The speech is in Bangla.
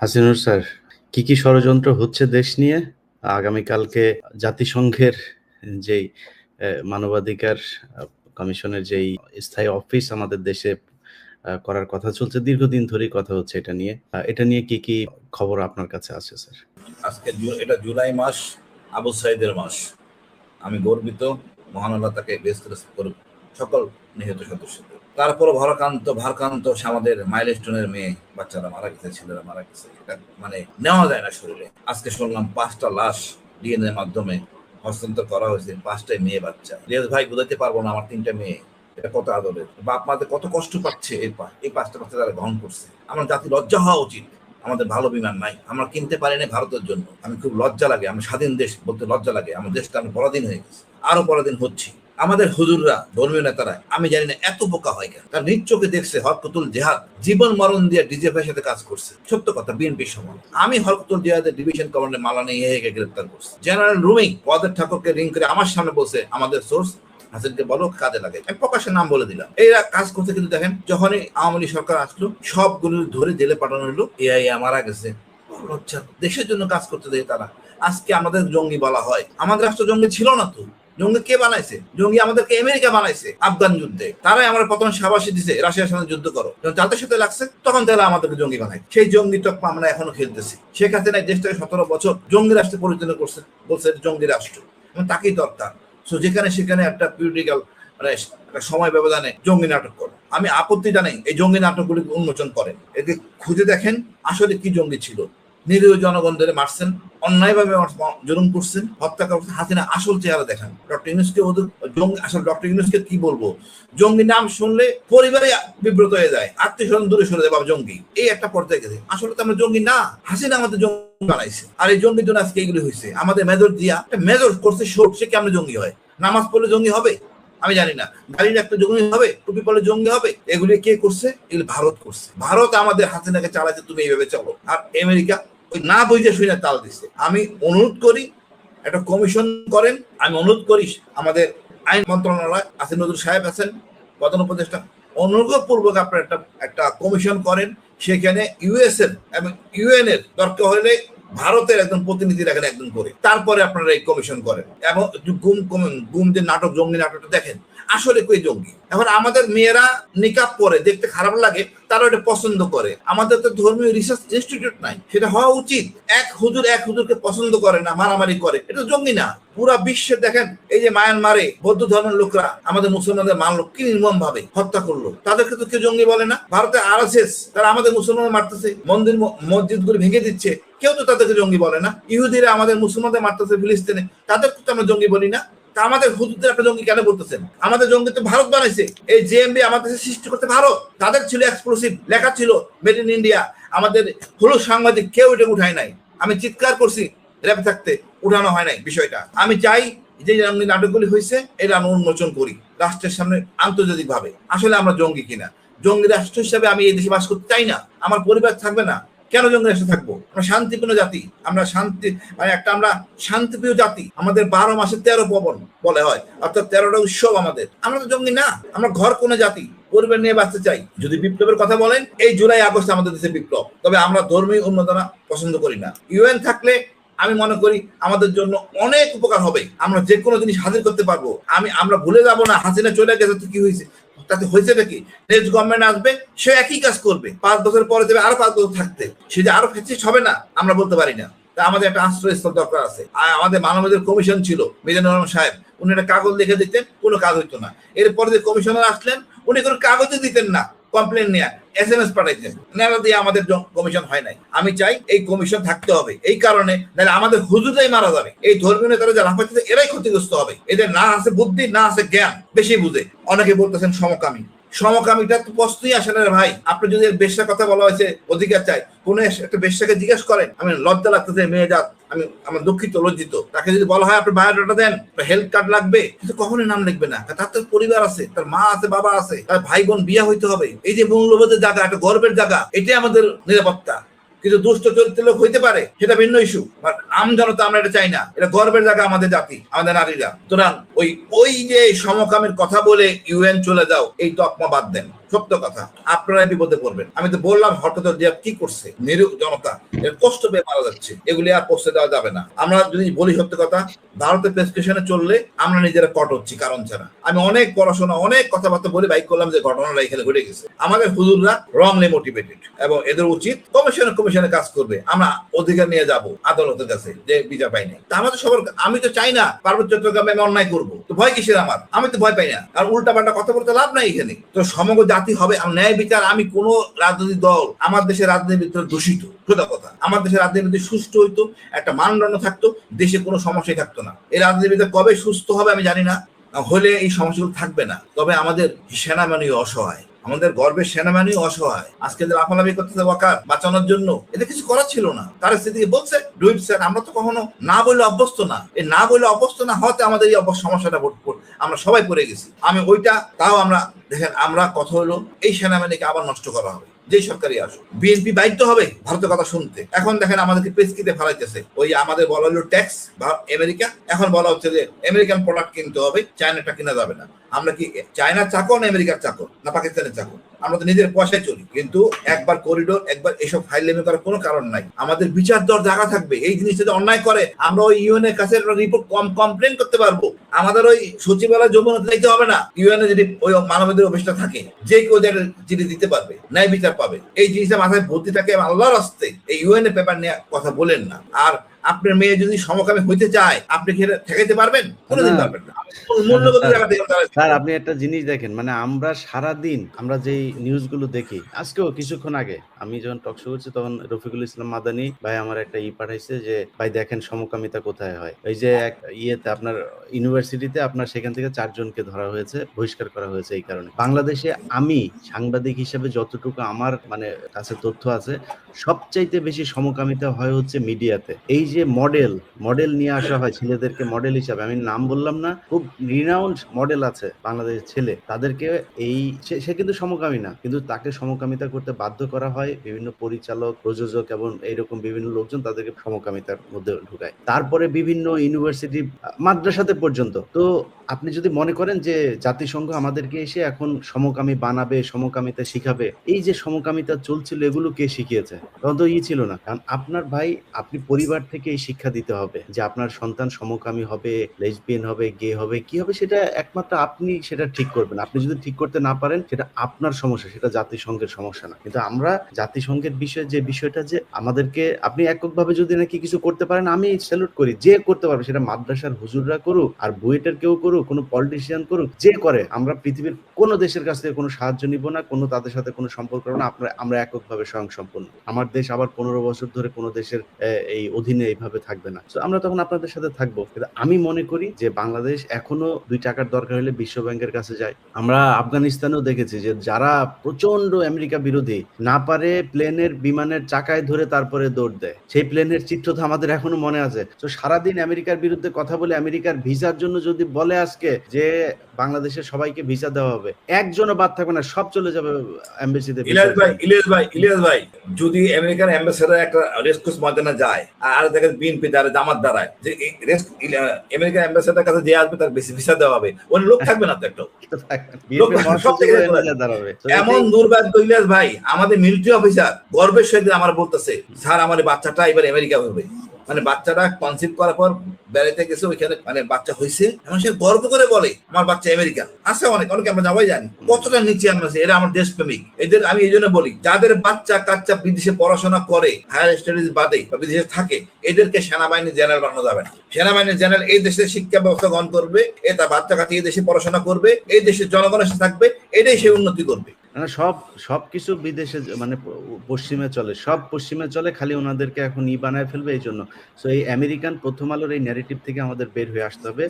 হাসিনুর স্যার, কি কি ষড়যন্ত্র হচ্ছে দেশ নিয়ে? আগামীকালকে জাতিসংঘের যেই মানবাধিকার কমিশনের যেই স্থায়ী অফিস আমাদের দেশে করার কথা চলছে, দীর্ঘদিন ধরেই কথা হচ্ছে এটা নিয়ে। এটা নিয়ে কি কি খবর আপনার কাছে আছে, স্যার? আজকে এটা জুলাই মাস, আবু সাইদের মাস। আমি গর্বিত, মহান আল্লাহ তাকে করুক সকল নিহত সদস্যদের তারপর ভারাক্রান্ত ভারক্রান্ত আমাদের মাইলস্টোনের মেয়ে, বাচ্চারা মারা গেছে, ছেলেরা মারা গেছে। এটা মানে নেওয়া যায় না শরীরে। আজকে শুনলাম পাঁচটা লাশ ডিএনএ মাধ্যমে হস্তান্তর করা হয়েছে, পাঁচটাই মেয়ে বাচ্চা। রিয়াজ ভাই, বুঝাইতে পারব না আমার তিনটা মেয়ে। এটা কত আদরের। বাপ মাদের কত কষ্ট পাচ্ছে এই এই পাঁচটা বাচ্চা তারা গ্রহণ করছে। আমার জাতি লজ্জা হওয়া উচিত। আমাদের ভালো বিমান নাই। আমরা কিনতে পারি না ভারতের জন্য। আমি খুব লজ্জা লাগে। আমি স্বাধীন দেশ বলতে লজ্জা লাগে। আমার দেশটা আমি পরাধীন হয়ে গেছে। আরও পরাধীন হচ্ছি। আমাদের হুজুররা, ধর্মীয় নেতারা, আমি জানি না এত বোকা হয় কেন? তার নিজ চোখে দেখছে হরকতুল জেহাদ, জীবন মরণ দিয়ে ডিজে ভাইয়ের সাথে কাজ করছে। সত্য কথা বিএনপি সময় আমি হরকতুল জেহাদের ডিভিশন কমান্ডার মালানি ইহেকে গ্রেপ্তার করছি। জেনারেল রুমিং পদের ঠাকুরকে রিং করে আমার সামনে বসে আমাদের সোর্স হাসিনকে বলো, কাজে লাগে আমি প্রকাশ্যে নাম বলে দিলাম। এরা কাজ করতে কিন্তু দেখেন, যখনই আওয়ামী লীগ সরকার আসলো, সবগুলো ধরে জেলে পাঠানো হলো। এআই মারা গেছে। দেশের জন্য কাজ করতে দেয় তারা। আজকে আমাদের জঙ্গি বলা হয়। আমাদের রাষ্ট্র জঙ্গি ছিল না তো। জঙ্গি কে বানাইছে? জঙ্গি আমাদেরকে আমেরিকা বানাইছে আফগান যুদ্ধে। তারাই আমরা প্রথম সাবাসী দিছে, রাশিয়ার সাথে যুদ্ধ করো। যখন তাদের সাথে লাগছে, তখন তারা আমাদেরকে জঙ্গি বানাই সেই জঙ্গি তক আমরা এখনও খেলতেছি। শেখ হাসিনা দেশটাকে সতেরো বছর জঙ্গি রাষ্ট্রে পরিচালনা করছে, বলছে জঙ্গি রাষ্ট্র। তাকেই দরকার সো যেখানে সেখানে একটা পিউরিটিক্যাল মানে একটা সময় ব্যবধানে জঙ্গি নাটক করে। আমি আপত্তি জানাই, এই জঙ্গি নাটকগুলি উন্মোচন করেন। একে খুঁজে দেখেন আসলে কি জঙ্গি ছিল। নিরীহ জনগণদের মারছেন, অন্যায়ভাবে জুলুম করছেন, হত্যা করছেন। হাসিনা আসল চেহারা দেখান। ডক্টর ইউনুসকে ওদের জঙ্গি আসলে ডক্টর ইউনুসকে কি বলব? জঙ্গি নাম শুনলে পরিবারে বিব্রত হয়ে যায় আত্মীয় স্বজন দূরে সরে যায়, বাবা জঙ্গি। এই একটা পর্যায়ে গেছে। আসলে তো আমরা জঙ্গি না। হাসিনা আমাদের জঙ্গি বানাইছে। আর এই জঙ্গির জন্য আজকে এইগুলি হয়েছে আমাদের মেজর দিয়া একটা মেজর করছে শোক, সে কেমন জঙ্গি হয়? নামাজ পড়লে জঙ্গি হবে? আমি জানি না। গাড়ি একটা জঙ্গি হবে? টুপি পড়লে জঙ্গি হবে? এগুলি কে করছে? এগুলি ভারত করছে। ভারত আমাদের হাসিনাকে চালাচ্ছে, তুমি এইভাবে চলো। আর আমেরিকা না বুঝে শুনে তাল দিচ্ছে। আমি অনুরোধ করি, একটা কমিশন করেন, আমি অনুরোধ করি, আমাদের আইন মন্ত্রণালয় আসিন নজরুল সাহেব আছেন, প্রধান উপদেষ্টা, অনুগ্রহপূর্বক আপনার একটা একটা কমিশন করেন, সেখানে ইউএস এর এবং ইউএন এর দরকার হলে ভারতের একজন প্রতিনিধি রাখেন একজন করে। তারপরে আপনারা এই কমিশন করেন। এবং গুম কম- গুম যে নাটক, জঙ্গি নাটকটা দেখেন আসলে কই জঙ্গি। এখন আমাদের মেয়েরা নিকাপ পরে, দেখতে খারাপ লাগে, তারা এটা পছন্দ করে। আমাদের তো ধর্মীয় রিসার্চ ইনস্টিটিউট নাই, সেটা হওয়া উচিত। এক হুজুর এক হুজুরকে পছন্দ করে না, মারামারি করে, এটা জঙ্গি না। পুরা বিশ্বে দেখেন, এই যে মায়ানমারে বৌদ্ধ ধর্মের লোকরা আমাদের মুসলমানদের মানলো কি নির্মম ভাবে হত্যা করল। তাদেরকে তো কেউ জঙ্গি বলে না। ভারতে আর তারা আমাদের মুসলমান মারতেছে, মন্দির মসজিদগুলো ভেঙে দিচ্ছে, কেউ তো তাদেরকে জঙ্গি বলে না। ইহুদিরা আমাদের মুসলমানদের মারতেছে, ফিলিস্তিনে, তাদেরকে তো আমরা জঙ্গি বলি না। আমাদের হুজুরদের একটা জঙ্গি কেন বলতেছেন আমাদের জঙ্গি তো ভারত বানাইছে। এই জেএমবি আমাদের সৃষ্টি করতে ভারত। তাদের ছিল এক্সক্লুসিভ লেখা ছিল মেড ইন ইন্ডিয়া আমাদের হলুদ সাংবাদিক, কেউ এটা উঠায় নাই। আমি চিৎকার করছি র্যাবে থাকতে, উঠানো হয় নাই বিষয়টা। আমি চাই যে নাটকগুলি হয়েছে এটা আমরা উন্মোচন করি, রাষ্ট্রের সামনে আন্তর্জাতিক ভাবে আসলে আমরা জঙ্গি কিনা? জঙ্গি রাষ্ট্র হিসাবে আমি এই দেশে বাস করতে চাই না। আমার পরিবার থাকবে না। কেন জঙ্গি রাষ্ট্রে থাকব? আমরা শান্তিপূর্ণ জাতি। আমরা শান্তি মানে একটা আমরা শান্তিপ্রিয় জাতি। আমাদের বারো মাসে তেরো পবন বলে হয়। অর্থাৎ তেরোটা উৎসব আমাদের। আমরা তো জঙ্গি না। আমরা ঘর কোন জাতি। পরিবার নিয়ে বাঁচতে চাই। যদি বিপ্লবের কথা বলেন, এই জুলাই, আগস্ট আমাদের দেশে বিপ্লব। তবে আমরা ধর্মীয় উন্নতনা পছন্দ করি না। ইউএন থাকলে আমি মনে করি আমাদের জন্য অনেক উপকার হবে। আমরা যে কোনো জিনিস হাজির করতে পারব। আমি, আমরা ভুলে যাব না। হাসিনা চলে গেছে, তো কি হয়েছে? তাতে হয়েছে নাকি নেক্সট গভর্নমেন্ট আসবে, সে একই কাজ করবে। পাঁচ বছর পরে যাবে আরও পাঁচ বছর থাকতে। সে যে আরও ফ্যাসিস্ট হবে না, আমরা বলতে পারি না। তা আমাদের একটা আশ্রয়স্থল দরকার আছে। আর আমাদের মানবাধিকার কমিশন ছিল মিজানুর রহমান সাহেব, উনি একটা কাগজ লিখে দিতেন, কোনো কাজ হইতো না। এরপরে যে কমিশনার আসলেন, উনি কোনো কাগজই দিতেন না। কমপ্লেন নিয়ে এস এম এস পাঠাইছেন নেলা দিয়ে আমাদের কমিশন হয় নাই। আমি চাই এই কমিশন থাকতে হবে। এই কারণে নাহলে আমাদের হুজুরাই মারা যাবে। এই ধর্মীয় নেতারা যারা পাচ্ছে এরাই ক্ষতিগ্রস্ত হবে। এদের না আছে বুদ্ধি, না আছে জ্ঞান, বেশি বুঝে। অনেকে বলতেছেন সমকামী। সমকামীটা তো প্রশ্নই আসে না ভাই। আপনি যদি এর বেশ্যার কথা বলা হয়েছে, অধিকার চাই। কোন একটা বেশ্যাকে জিজ্ঞেস করেন, আমি লজ্জা লাগতেছে, মেয়ে জাত। আমি আমার দুঃখিত, লজ্জিত। তাকে যদি বলা হয়, আপনি বায়োডাটা দেন হেলথ কার্ড লাগবে। কিন্তু কখনোই নাম লিখবে না। তার তো পরিবার আছে, তার মা আছে, বাবা আছে, তার ভাই বোন বিয়ে হইতে হবে। এই যে মূল্যবোধের জায়গা, একটা গর্বের জায়গা, এটাই আমাদের নিরাপত্তা। কিন্তু দুষ্ট চরিত্রের লোক হইতে পারে, সেটা ভিন্ন ইস্যু আম জনতা আমরা এটা চাই না। এটা গর্বের জায়গা আমাদের জাতি, আমাদের নারীরা। সুতরাং ওই ওই যে সমকামের কথা বলে ইউএন চলে যাও, এই তকমা বাদ দেন। সত্য কথা। আপনারা বিপদে পড়বেন। আমি তো বললাম, হঠাৎ দিয়া কি করছে? নিরু জনতা, এর কষ্ট পেয়ে মারা যাচ্ছে। এগুলি আর পোস্টে দেওয়া যাবে না। আমরা যদি বলি সত্য কথা, ভারতের প্রেসক্রিপশনে চললে আমরা নিজেরা কট হচ্ছি, কারণ ছাড়া। আমি অনেক পড়াশোনা, অনেক কথাবার্তা বলে বাইক করলাম যে ঘটনাটা এখানে ঘটে গেছে। আমাদের হুজুররা রংলি মোটিভেটেড এবং এদের উচিত কমিশনে কমিশনে কাজ করবে। আমরা অধিকার নিয়ে যাব আদালতের কাছে, যে বিচার পাই নাই তা আমাদের সবার আমি তো চাই না পার্বত্য চট্টগ্রামে আমি অন্যায় করব। তো ভয় কিসের আমার? আমি তো ভয় পাই না। আর উল্টা পাল্টা কথা বলতে লাভ নাই এখানে। তো সমগ্র জাতি হবে ন্যায় বিচার, আমি কোন রাজনৈতিক দল আমার দেশের রাজনীতির ভিতরে দূষিত। সোজা কথা, আমার দেশের রাজনীতি সুস্থ হইতো, একটা মানদণ্ড থাকতো, দেশে কোনো সমস্যাই থাকতো না। এই রাজনীতিবিদ কবে সুস্থ হবে আমি জানি না হলে এই সমস্যাগুলো থাকবে না। তবে আমাদের সেনাবাহিনী অসহায়, আমাদের গর্বের সেনাবাহিনী অসহায়। আজকে যে লাফালাফি করতেছে ওয়াকার, বাঁচানোর জন্য এতে কিছু করার ছিল না। তার স্থিতি বলছে ডুইট স্যার আমরা তো কখনো না বলে অভ্যস্ত না। এই না বলে অভ্যস্ত না হতে আমাদের এই সমস্যাটা আমরা সবাই পড়ে গেছি। আমি ওইটা, তাও আমরা, দেখেন, আমরা কথা হলো, এই সেনাবাহিনীকে আবার নষ্ট করা হবে। যে সরকারই আসুক। বিএনপি বাধ্য হবে ভারতের কথা শুনতে। এখন দেখেন আমাদেরকে পেস্কিতে ফেলাইতেছে। ওই আমাদের বলা হলো ট্যাক্স বা আমেরিকা। এখন বলা হচ্ছে যে, আমেরিকান প্রোডাক্ট কিনতে হবে, চায়নাটা কিনা যাবে না। আমরা কি চায়নার চাকর না আমেরিকার চাকর না পাকিস্তানের চাকর? আমরা তো নিজের পয়সায় চলি। কিন্তু একবার করিডোর একবার এসব ফাইলেমি করার কোনো কারণ নাই। আমাদের বিচার দর জায়গা থাকবে। এই জিনিসটা যদি অন্যায় করে, আমরা ওই ইউএন এর কাছে রিপোর্ট কম কমপ্লেন করতে পারব। আমাদের ওই সচিবালয় যমুনাতে যাইতে হবে না। ইউএন যদি ওই মানবাধিকার অফিসটা থাকে, যে কেউ যেটা চিঠি দিতে পারবে, ন্যায় বিচার পাবে। এই জিনিসটা মাথায় ভর্তি থাকে আল্লাহর আসতে এই ইউএন এ পেপার নিয়ে কথা বলেন না। আর আপনার মেয়ে যদি সমকামী হইতে চায় আপনি কি ঠেকাইতে পারবেন? কোনোদিন পারবেন না। স্যার আপনি একটা জিনিস দেখেন মানে আমরা সারা দিন আমরা যেই নিউজগুলো দেখি আজকেও কিছুক্ষণ আগে আমি যখন টক শো করছি তখন রফিকুল ইসলাম মাদানি ভাই আমার একটা ই পাঠাইছে যে ভাই দেখেন সমকামিতা কোথায় হয়? এই যে এক ইয়েতে আপনার ইউনিভার্সিটিতে আপনার সেখান থেকে চারজনকে ধরা হয়েছে বহিষ্কার করা হয়েছে এই কারণে। বাংলাদেশে আমি সাংবাদিক হিসেবে যতটুকু আমার মানে কাছে তথ্য আছে সবচাইতে বেশি সমকামিতা হয় হচ্ছে মিডিয়াতে। এই যে মডেল মডেল নিয়ে আসা হয় ছেলেদেরকে মডেল হিসাবে, আমি নাম বললাম না, খুব রিনাউন্ড মডেল আছে বাংলাদেশের ছেলে, তাদেরকে এই, সে কিন্তু সমকামী না, কিন্তু তাকে সমকামিতা করতে বাধ্য করা হয়, বিভিন্ন পরিচালক, প্রযোজক এবং এইরকম বিভিন্ন লোকজন তাদেরকে সমকামিতার মধ্যে ঢুকায়। তারপরে বিভিন্ন ইউনিভার্সিটি মাদ্রাসাতে পর্যন্ত। তো আপনি যদি মনে করেন যে জাতিসংঘ আমাদেরকে এসে এখন সমকামী বানাবে, সমকামিতা শিখাবে, এই যে সমকামিতা চলছিল, এগুলো কে শিখিয়েছে? তখন তো ই ছিল না। কারণ আপনার ভাই, আপনি পরিবার থেকে এই শিক্ষা দিতে হবে যে আপনার সন্তান সমকামী হবে লেসবিয়ান হবে গে হবে, কি হবে সেটা একমাত্র আপনি সেটা ঠিক করবেন। আপনি যদি ঠিক করতে না পারেন, সেটা আপনার সমস্যা, সেটা জাতিসংঘের সমস্যা না। কিন্তু আমরা জাতিসংঘের বিষয়ে, যে বিষয়টা যে আমাদেরকে, আপনি এককভাবে যদি নাকি কিছু করতে পারেন, আমি স্যালুট করি। যে করতে পারবে, সেটা মাদ্রাসার হুজুররা করুক আর বুয়েটের কেউ করুক, কোনো পলিটিশিয়ান করুক, যে করে, আমরা পৃথিবীর কোনো দেশের কাছ থেকে কোনো সাহায্য নিব না, কোনো তাদের সাথে কোনো সম্পর্ক না আমরা আমরা এককভাবে স্বয়ংসম্পন্ন আমার দেশ আবার পনেরো বছর ধরে কোনো দেশের এই অধীনে এইভাবে থাকবে না। তো আমরা তখন আপনাদের সাথে থাকব। কিন্তু আমি মনে করি যে বাংলাদেশ এখনও দুই টাকার দরকার হলে বিশ্ব ব্যাংকের কাছে যায়। আমরা আফগানিস্তানেও দেখেছি যে যারা প্রচণ্ড আমেরিকা বিরোধী না পারে প্লেনের বিমানের চাকায় ধরে তারপরে দৌড় দেয়। সেই প্লেনের চিত্র তো আমাদের এখনও মনে আছে। তো সারাদিন আমেরিকার বিরুদ্ধে কথা বলে আমেরিকার ভিসার জন্য যদি বলে আজকে যে বাংলাদেশের সবাইকে ভিসা দেওয়া হবে একজনও বাদ থাকবে না সব চলে যাবে এমবেসিতে ইলিয়াস ভাই ইলিয়াস ভাই ইলিয়াস ভাই যদি আমেরিকান অ্যাম্বাসেডার একটা রেস্কুস ময়দানে যায় আর দেখেন বিএনপি দ্বারা জামাত দ্বারায় যে আমেরিকান অ্যাম্বাসেডার কাছে যে আসবে তার বেশি ভিসা দেওয়া হবে। ওই লোক থাকবে না তো একটা। এমন দুর্ভাগ্য ইলিয়াস ভাই আমাদের মিলিটারি অফিসার গর্বের সহিত আমার বলতেছে স্যার আমার বাচ্চাটা এবার আমেরিকা হবে। মানে বাচ্চাটা কনসিভ করার পর বেড়াইতে গেছে, ওইখানে মানে বাচ্চা হয়েছে এমন সে গর্ব করে বলে, আমার বাচ্চা আমেরিকা। আছে অনেক অনেক আমরা যাওয়াই জানি। কতটা নিচে আমরা এরা আমার দেশপ্রেমিক। এদের আমি এই জন্য বলি, যাদের বাচ্চা কাচ্চা বিদেশে পড়াশোনা করে হায়ার স্টাডিজ বাদে বা বিদেশে থাকে, এদেরকে সেনাবাহিনী জেনারেল বানানো যাবে না। সেনাবাহিনী জেনারেল এই দেশের শিক্ষা ব্যবস্থা গ্রহণ করবে, এ তার বাচ্চা কাচ্চা এই দেশে পড়াশোনা করবে, এই দেশের জনগণের সাথে থাকবে, এটাই সে উন্নতি করবে। মানে সব কিছু বিদেশে মানে পশ্চিমে চলে। সব পশ্চিমে চলে, খালি ওনাদেরকে এখন ই বানায় ফেলবে এই জন্য সো এই আমেরিকান প্রথম আলোর এই ন্যারেটিভ থেকে আমাদের বের হয়ে আসতে হবে।